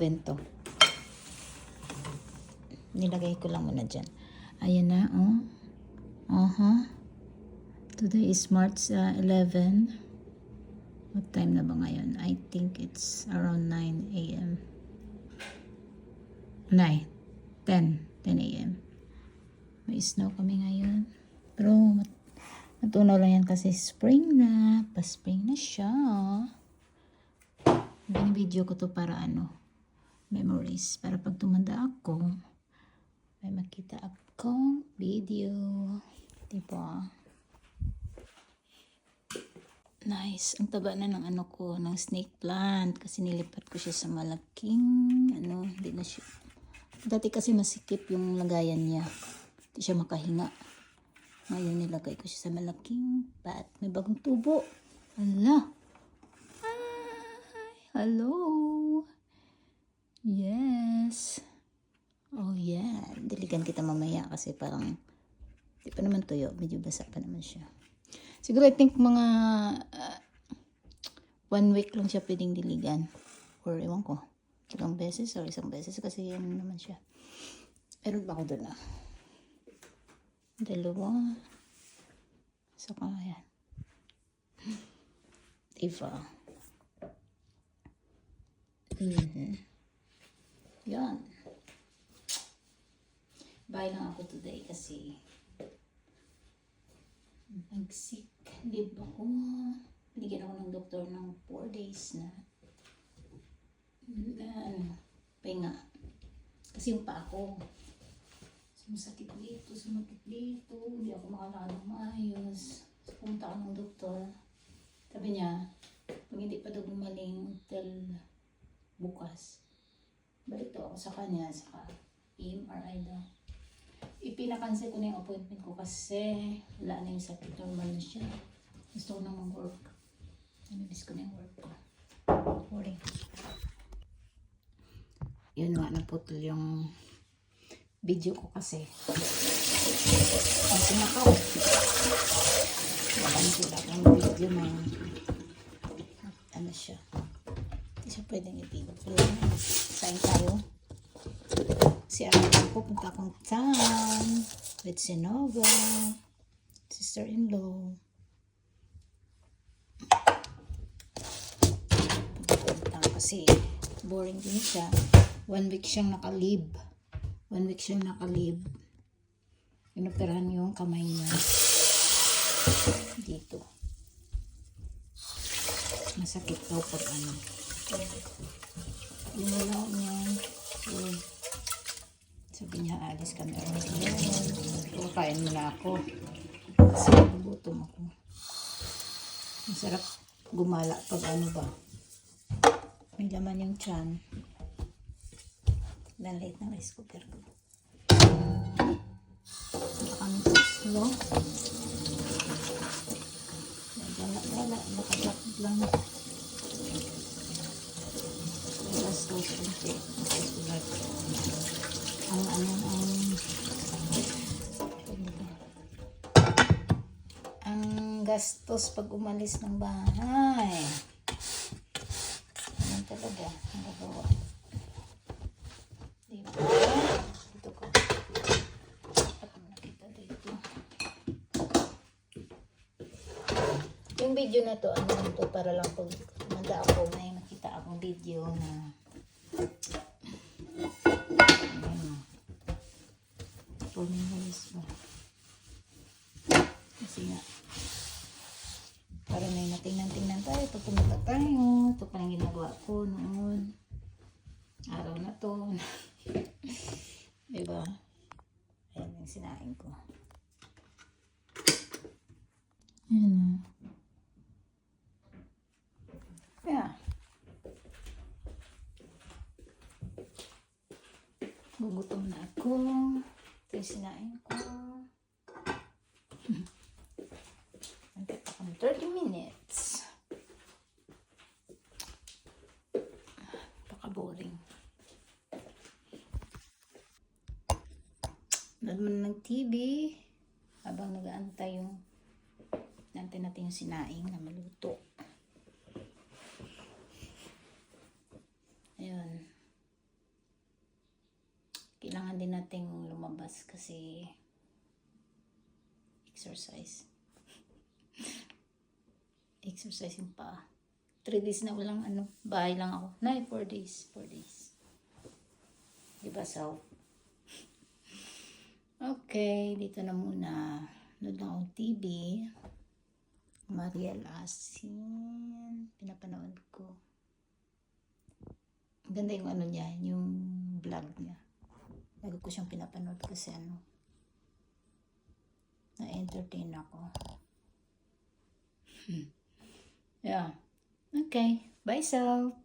oven to. Nilagay ko lang muna dyan. Ayan na, oh. Uh-huh. Today is March uh, 11. What time na ba ngayon? I think it's around 9 a.m. 9. 10. 10 a.m. May snow kami ngayon. Pero mat matunaw lang yan kasi spring na. Pa-spring na siya. Binibideo ko to para ano, memories. Para pag tumanda ako, may makita akong video. Diba? Nice. Ang taba na ng ano ko, ng snake plant. Kasi nilipat ko siya sa malaking, ano, hindi na siya. Dati kasi masikip yung lagayan niya. Hindi siya makahinga. Ngayon nilagay ko siya sa malaking pat. May bagong tubo. Hala. Hello. Yes. Oh yeah. Diligan kita mamaya kasi parang di pa naman tuyo. Medyo basa pa naman siya. Siguro I think mga uh, one week lang siya pwedeng diligan. Or ewan ko. Ilang beses or isang beses kasi yan naman siya. Meron ba ako doon ah? Dalawa. Saka yan. Diba? Mhm. Yan. Bye lang ako today kasi nag-sick leave ako. Binigyan ako ng doktor ng 4 days na na ano, pahinga. Kasi yung pa ako, sumasakit dito, sumakit dito, hindi ako makalakad ng maayos. So, pumunta ako ng doktor. Sabi niya, pag hindi pa daw gumaling till bukas, balik daw ako sa kanya, saka MRI daw. Ipinakansel ko na yung appointment ko kasi wala na yung sakit, normal na siya. Gusto ko na mag-work. Namimiss ko na yung work ko. Sorry. Yun nga, naputol yung video ko kasi. Ang sinakaw. Nakansin ako yung video na siya. Pwedeng i-video. Kailangan sign tayo. Si ano ko, punta akong town with Sinova, sister-in-law. Punta kasi boring din siya. One week siyang nakalib. One week siyang nakalib. Inoperahan yung kamay niya. Dito. Masakit daw pag ano. Inulaw niya. So, sabi niya, alis kami. Kumakain muna ako. Kasi nagutom ako. Masarap gumala pag ano ba. May laman yung chan. Nanlate ng rice cooker ko. Ang slow. Gala-gala. Lakad-lakad lang. Ang gastos pag umalis ng bahay. Ano talaga? Ang gagawa. Ko. At nakita dito. Yung video na to, ano to, para lang pag manda ako, may makita akong video na Pumingayos ba? Kasi nga, para may natingnan-tingnan tayo, pag pumunta tayo, ito pa lang ginagawa ko noon. Araw na to. diba? Ayan yung sinain ko. Ayan. Kaya, gugutom na ako. Ito sinain ko. Antay pa kami 30 minutes. Paka-boring. Nanood ng TV habang nag-aantay yung nantay natin yung sinaing na maluto. Ayun. din lumabas kasi exercise. exercise yung pa. 3 days na walang ano, bahay lang ako. Nay, 4 days, 4 days. Diba, so? Okay, dito na muna. Nood lang akong TV. Mariel Asin. Pinapanood ko. Ganda yung ano niya, yung vlog niya. Lagi ko siyang pinapanood kasi ano, na-entertain ako. Hmm. Yeah. Okay. Bye, self.